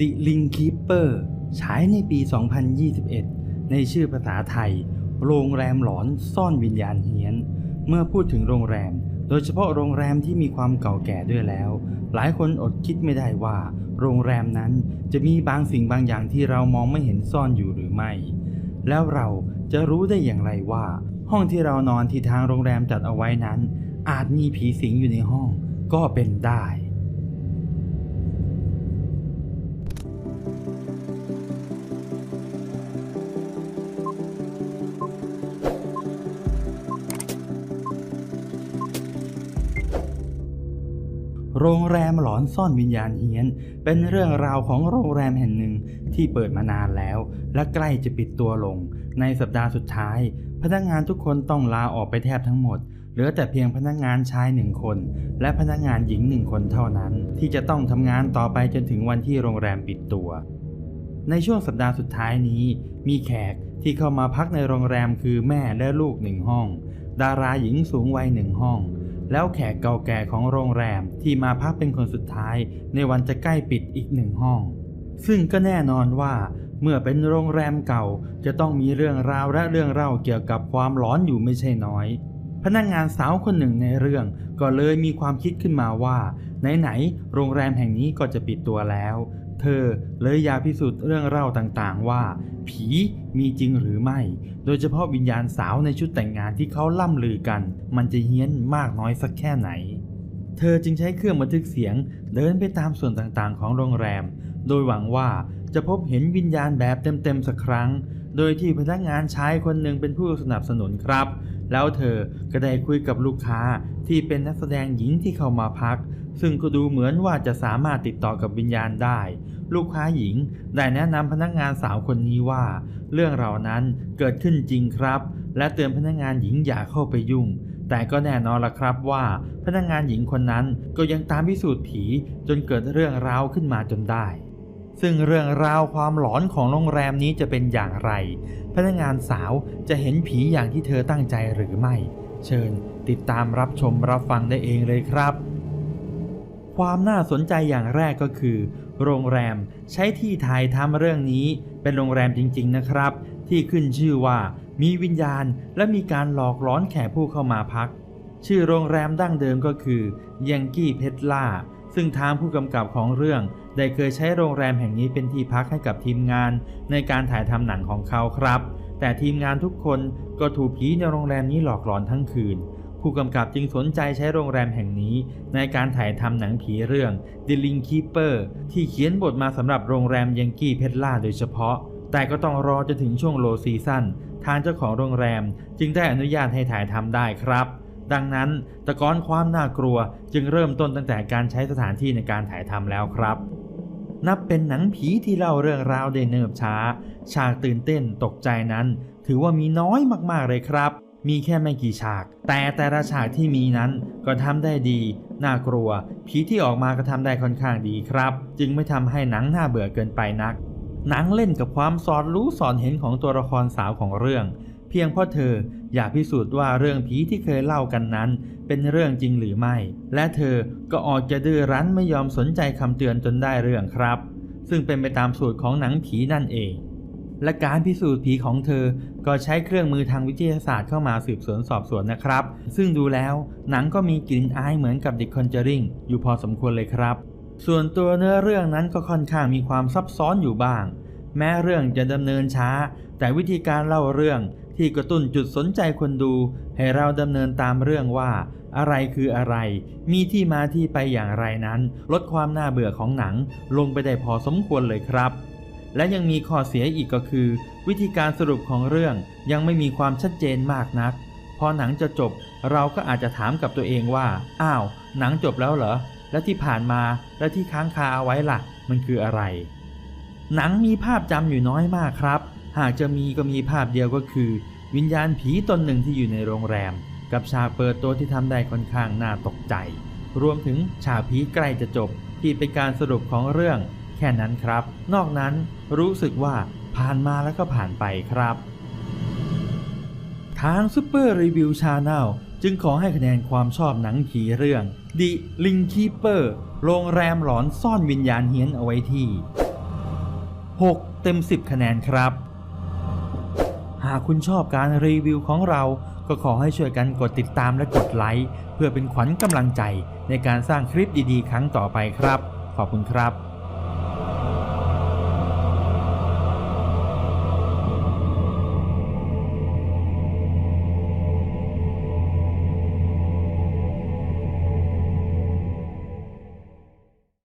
The Ring Keeper ฉายในปี 2021 ในชื่อภาษาไทย โรงแรมหลอนซ่อนวิญญาณเฮี้ยน เมื่อพูดถึงโรงแรม โดยเฉพาะโรงแรมที่มีความเก่าแก่ด้วยแล้ว หลายคนอดคิดไม่ได้ว่า โรงแรมนั้นจะมีบางสิ่งบางอย่างที่เรามองไม่เห็นซ่อนอยู่หรือไม่ แล้วเราจะรู้ได้อย่างไรว่า ห้องที่เรานอนที่ทางโรงแรมจัดเอาไว้นั้น อาจมีผีสิงอยู่ในห้องก็เป็นได้ โรงแรมหลอนซ่อนวิญญาณเฮียน เป็นเรื่องราวของโรงแรมแห่งหนึ่งที่เปิดมานานแล้ว และใกล้จะปิดตัวลง ในสัปดาห์สุดท้าย พนักงานทุกคนต้องลาออกไปแทบทั้งหมด เหลือแต่เพียงพนักงานชายหนึ่งคน และพนักงานหญิงหนึ่งคนเท่านั้น ที่จะต้องทำงานต่อไปจนถึงวันที่โรงแรมปิดตัว ในช่วงสัปดาห์สุดท้ายนี้ มีแขกที่เข้ามาพักในโรงแรมคือแม่และลูกหนึ่งห้อง ดาราหญิงสูงวัยหนึ่งห้อง แล้วแขกเก่าแก่ของโรงแรมที่มาพักเป็นคนสุดท้าย ในวันจะใกล้ปิดอีกหนึ่งห้อง ซึ่งก็แน่นอนว่า เมื่อเป็นโรงแรมเก่าจะต้องมีเรื่องราวและเรื่องเล่าเกี่ยวกับความหลอนอยู่ไม่ใช่น้อย พนักงานสาวคนหนึ่งในเรื่องก็เลยมีความคิดขึ้นมาว่า ไหนๆโรงแรมแห่งนี้ก็จะปิดตัวแล้ว เธอเลยอยากพิสูจน์เรื่องเล่าต่างๆ ว่า ผีมีจริงหรือไม่ โดยเฉพาะวิญญาณสาวในชุดแต่งงานที่เขาล่ำลือกัน มันจะเฮี้ยนมากน้อยสักแค่ไหน เธอจึงใช้เครื่องบันทึกเสียง เดินไปตามส่วนต่างๆ ของโรงแรม โดยหวังว่าจะพบเห็นวิญญาณแบบเต็มๆสักครั้ง โดยที่พนักงานชายคนหนึ่งเป็นผู้สนับสนุนครับ แล้วเธอก็ได้คุยกับลูกค้าที่เป็นนักแสดงหญิงที่เข้ามาพัก ซึ่งก็ดูเหมือนว่าจะสามารถติดต่อกับวิญญาณได้ ลูกค้าหญิงได้แนะนำพนักงานสาวคนนี้ว่า เรื่องเหล่านั้นเกิดขึ้นจริงครับ และเตือนพนักงานหญิงอย่าเข้าไปยุ่งแต่ก็แน่นอนละครับว่าพนักงานหญิงคนนั้นก็ยังตามพิสูจน์ผีจนเกิดเรื่องราวขึ้นมาจนได้ ซึ่งเรื่องราวความหลอนของโรงแรมนี้จะเป็นอย่างไร พนักงานสาวจะเห็นผีอย่างที่เธอตั้งใจหรือไม่ เชิญติดตามรับชมรับฟังได้เองเลยครับ ความน่าสนใจอย่างแรกก็คือ โรงแรมใช้ที่ถ่ายทำเรื่องนี้ เป็นโรงแรมจริง ๆ นะครับ ที่ขึ้นชื่อว่ามีวิญญาณและมีการหลอกล้อนแขกผู้เข้ามาพัก ชื่อโรงแรมดั้งเดิมก็คือยังกี้เพชล่า ซึ่งทางผู้กำกับของเรื่อง ได้เคยใช้โรงแรมแห่งนี้เป็นที่พักให้กับทีมงานในการถ่ายทำหนังของเขาครับ แต่ทีมงานทุกคนก็ถูกผีในโรงแรมนี้หลอกหลอนทั้งคืน ผู้กำกับจึงสนใจใช้โรงแรมแห่งนี้ ในการถ่ายทำหนังผีเรื่อง The Ring Keeper ที่เขียนบทมาสำหรับโรงแรมยังกี้เพชล่าโดยเฉพาะ แต่ก็ต้องรอจนถึงช่วงโลซีซั่นทางเจ้าของโรงแรมจึงได้อนุญาตให้ถ่ายทำได้ครับ ดังนั้นตะกอนความน่ากลัวจึงเริ่มต้นตั้งแต่การใช้สถานที่ในการถ่ายทำแล้วครับ นับเป็นหนังผีที่เล่าเรื่องราวได้เนิบช้า ฉากตื่นเต้นตกใจนั้น ถือว่ามีน้อยมากๆเลยครับ มีแค่ไม่กี่ฉาก แต่แต่ละฉากที่มีนั้นก็ทำได้ดี น่ากลัว ผีที่ออกมาก็ทำได้ค่อนข้างดีครับ จึงไม่ทำให้หนังน่าเบื่อเกินไปนักหนังเล่นกับความสอดรู้สอนเห็นของตัวละครสาวของเรื่อง เพียงเพราะเธออยากพิสูจน์ว่าเรื่องผีที่เคยเล่ากันนั้น เป็นเรื่องจริงหรือไม่ และเธอก็ออกจะดื้อรั้นไม่ยอมสนใจคำเตือนจนได้เรื่องครับ ซึ่งเป็นไปตามสูตรของหนังผีนั่นเอง และการพิสูจน์ผีของเธอก็ใช้เครื่องมือทางวิทยาศาสตร์เข้ามาสืบสวนสอบสวนนะครับ ซึ่งดูแล้วหนังก็มีกลิ่นอายเหมือนกับ The Conjuring อยู่พอสมควรเลยครับ ส่วนตัวเนื้อเรื่องนั้นก็ค่อนข้างมีความซับซ้อนอยู่บ้าง แม้เรื่องจะดำเนินช้า แต่วิธีการเล่าเรื่องที่กระตุ้นจุดสนใจคนดู ให้เราดำเนินตามเรื่องว่า อะไรคืออะไร มีที่มาที่ไปอย่างไรนั้น ลดความน่าเบื่อของหนัง ลงไปได้พอสมควรเลยครับ และยังมีข้อเสียอีกก็คือ วิธีการสรุปของเรื่องยังไม่มีความชัดเจนมากนัก พอหนังจะจบ เราก็อาจจะถามกับตัวเองว่า อ้าว หนังจบแล้วเหรอ และที่ผ่านมาและที่ค้างคาเอาไว้ล่ะ มันคืออะไร หนังมีภาพจำอยู่น้อยมากครับ หากจะมีก็มีภาพเดียวก็คือ วิญญาณผีตนหนึ่งที่อยู่ในโรงแรม กับฉากเปิดตัวที่ทำได้ค่อนข้างน่าตกใจ รวมถึงฉากผีใกล้จะจบ ที่เป็นการสรุปของเรื่อง แค่นั้นครับ นอกนั้นรู้สึกว่าผ่านมาแล้วก็ผ่านไปครับ ทาง Super Review Channel จึงขอให้คะแนนความชอบหนังผีเรื่อง The Ring Keeper โรงแรมหลอนซ่อนวิญญาณเฮี้ยนเอาไว้ที่ 6 เต็ม 10 คะแนนครับ หากคุณชอบการรีวิวของเรา ก็ขอให้ช่วยกันกดติดตามและกดไลค์เพื่อเป็นขวัญกำลังใจในการสร้างคลิปดีๆ ครั้งต่อไปครับ ขอบคุณครับ